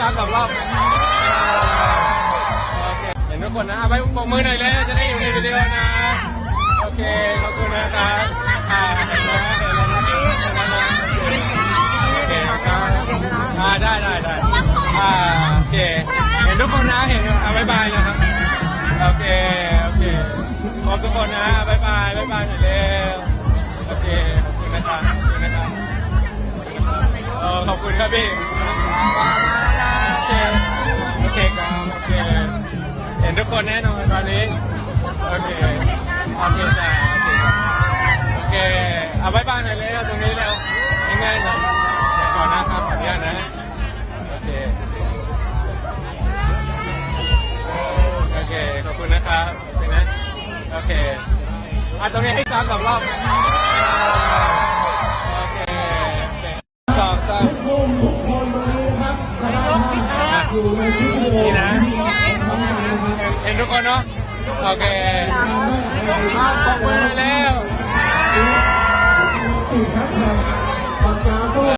ครับสองรอบโอเคเห็นทุกคนนะเอาไปปรบมือหน่อยเลยจะได้อยู่ในวิดีโอนะ โอเค ขอบคุณนะครับอ่าเห็นแล้วเห็นแล้วนะเห็นแล้วนะโอเคครับอ่าได้ได้ได้อ่าโอเค เห็นทุกคนนะ เห็นอ่าบายบายนะครับ โอเค โอเค ขอบทุกคนนะบายบายบายบายหน่อยเร็วโอเค ขอบคุณนะครับ ขอบคุณนะครับ เออขอบคุณครับพี่ เค เห็นทุกคนแน่นอนตอนนี้ โอเค โอเคจ้าโอเค เอาบ๊ายบายหน่อยเลยตรงนี้เร็วง่ายๆหน่อยเดี๋ยวก่อนนะครับขออนุญาตนะ โอเค โอเค ขอบคุณนะครับโอเคนะ โอเคอะตรงนี้ให้ซ้ำสองรอบ โอเคโอเคสองสาม นี่นะเห็นทุกคนเนาะโอเคขอบคุณแล้วสี่ครับครับ